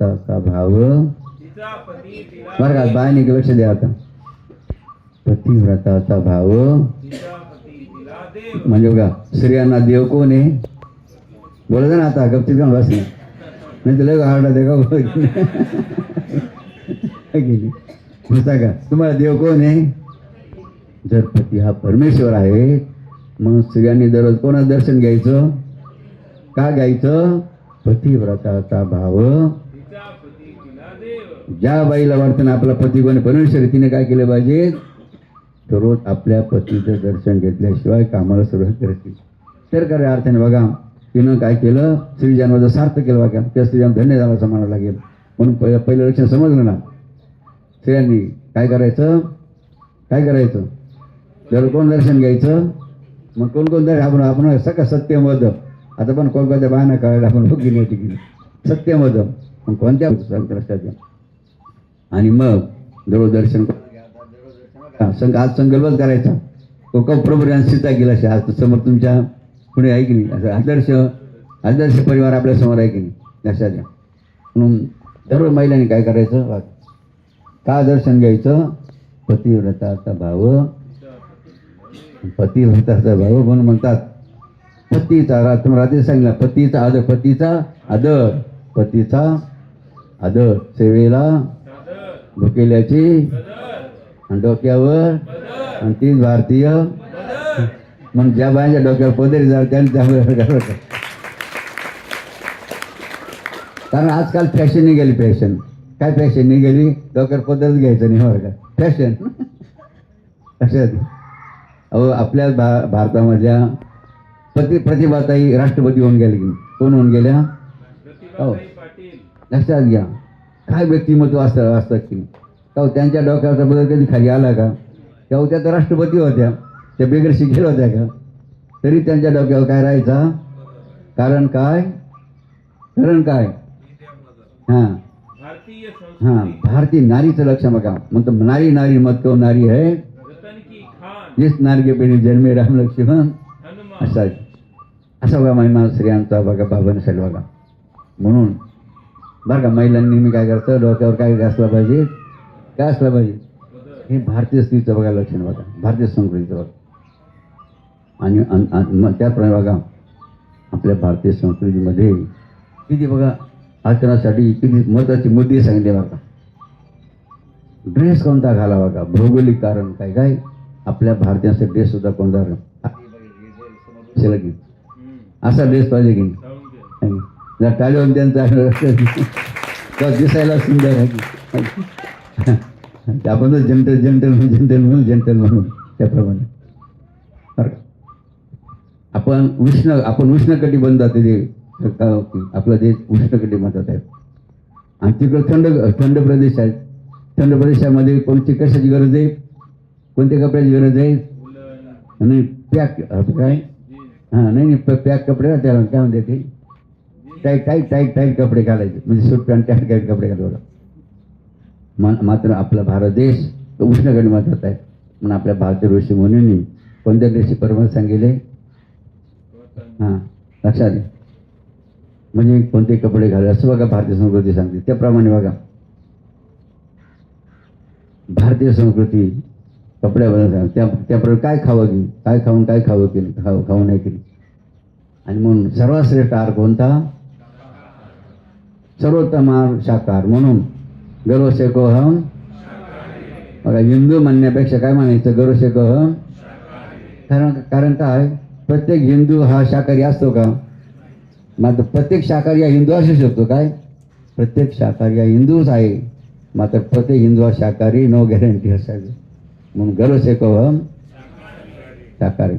पतिव्रताचा भाव बरं का बायने लक्ष द्या आता. पतिव्रताचा भाव. म्हणजे बघा स्त्रियांना देव कोण आहे? बोला ना आता गपचित का बस. नाही तुला हार्डा दे का होता का? तुम्हाला देव कोण आहे? जर पती हा परमेश्वर आहे मग स्त्रियांनी दररोज कोणाचं दर्शन घ्यायचं? का घ्यायचं? पतिव्रताचा भाव. ज्या बाईला वाटतं ना आपला पती कोणी परमेश्वर आहे, तिने काय केलं पाहिजे? तर रोज आपल्या पतीचं दर्शन घेतल्याशिवाय कामाला सुरुवात करते तर खऱ्या अर्थाने बघा तिनं काय केलं? स्त्रीजन्माचं सार्थ केलं बघा. त्या स्त्रीजन्म धन्य झाला असं म्हणावं लागेल. म्हणून पहिलं पहिलं लक्षण समजलं ना. स्त्रियांनी काय करायचं? काय करायचं? जर कोण दर्शन घ्यायचं मग कोण कोण आपण आपण सका सत्यमध आता पण कोणकोणत्या बाहेर कळायला आपण बघी नाही टिकली सत्यमद मग कोणत्या संकटाच्या आणि मग जवळ दर्शन संघ आज संकल्पच करायचा. तो प्रभू सीता गेला असे आज समोर तुमच्यापुढे आहे की नाही? असं आदर्श आदर्श परिवार आपल्यासमोर आहे की नाही? लक्षात घ्या. म्हणून दररोज महिलांनी काय करायचं? का दर्शन घ्यायचं? पतिव्रताचा भाव. पतिव्रताचा भाव म्हणून म्हणतात. पतीचा रा- तुम्ही रात्री सांगितलं पतीचा आदर पतीचा आदर. पतीचा आदर सेवेला ढोकेल्याची आणि डोक्यावर आणि तीच भारतीय. मग ज्या बायांच्या डोक्यावर पदरी जाऊ त्यांनी त्यामुळे कारण आजकाल फॅशन निघाली फॅशन काय फॅशन निघाली? डोक्यावर पदरच घ्यायचं नाही बरं का? फॅशन अशाच अहो आपल्या भा भारतामधल्या प्रति प्रतिभाताई राष्ट्रपती होऊन गेले की कोण होऊन गेल्या? हो. लक्षात घ्या. काय व्यक्तिमत्व असतं असतात की का हो, त्यांच्या डोक्यावरचा बदल कधी खाली आला का? तेव्हा त्या तर राष्ट्रपती होत्या त्या बेगर शिकेल होत्या का? तरी त्यांच्या डोक्यावर काय राहायचा कारण काय? कारण काय? हां. भारतीय हां भारतीय नारीचं लक्ष बघा. म्हणतो नारी नारी मत को नारी है? खान जिस नारी के पिढी जन्मे राम लक्ष्मण. असा असा बघा महिमा स्त्रियांचा बघा बाबा नसेल बघा. म्हणून बरं का महिलांनी मी काय करतं? डोक्यावर काय असलं पाहिजे? काय असलं पाहिजे. हे भारतीय स्त्रीचं बघा लक्षण बघा. भारतीय संस्कृतीचं बघा. आणि मग त्याप्रमाणे बघा आपल्या भारतीय संस्कृतीमध्ये किती बघा आचरणासाठी किती महत्त्वाचे मुद्दे सांगितले बघा ड्रेस कोणता घाला बघा? भौगोलिक कारण काय काय? आपल्या भारतीयांचा ड्रेस सुद्धा कोणता? असा ड्रेस पाहिजे की टाळीवर त्यांचा तर दिसायला सुंदर आहे. ते आपण तर जंटल जंटल म्हणून जंटल म्हणून जंटल म्हणून त्याप्रमाणे. बरं? आपण उष्ण आपण उष्ण कटिबंधात ते आपलं देश उष्ण कटिबंधात आहे आणि तिकडं थंड थंड प्रदेश आहेत. थंड प्रदेशामध्ये कोणती कशाची गरज आहे? कोणत्या कपड्याची गरज आहे? आणि पॅक काय? हां नाही नाही पॅक कपडे त्याला काय म्हणते ते? टाईट टाईट टाईट टाईट कपडे घालायचे. म्हणजे सूट पॅन्ट टाईट टाईट कपडे घालवलं मात्र आपला भारत देश तो उष्णकटी आहे. म्हणून आपल्या भारतीय ऋषी मुनींनी कोणत्या ऋषी परमाने सांगितले? हां लक्षात म्हणजे कोणते कपडे घाले असं बघा भारतीय संस्कृती सांगते. त्याप्रमाणे बघा. भारतीय संस्कृती कपड्याबद्दल सांग त्या त्याप्रमाणे काय खावं की काय खाऊन काय खावं की खाऊ खाऊ नाही केली. आणि म्हणून सर्वात श्रेष्ठ आहार कोणता? सर्वोत्तम साकार म्हणून गर्व शेकोहम बघा हिंदू म्हणण्यापेक्षा काय म्हणायचं? गर्व कारण कारण काय? प्रत्येक हिंदू हा शाकाहारी असतो का? मात्र प्रत्येक शाकाहारी हा हिंदू असू शकतो काय? प्रत्येक शाकाहारी हा हिंदूच आहे. मात्र प्रत्येक हिंदू हा शाकाहारी नो गॅरंटी असावी. म्हणून गर्व शाकाहारी.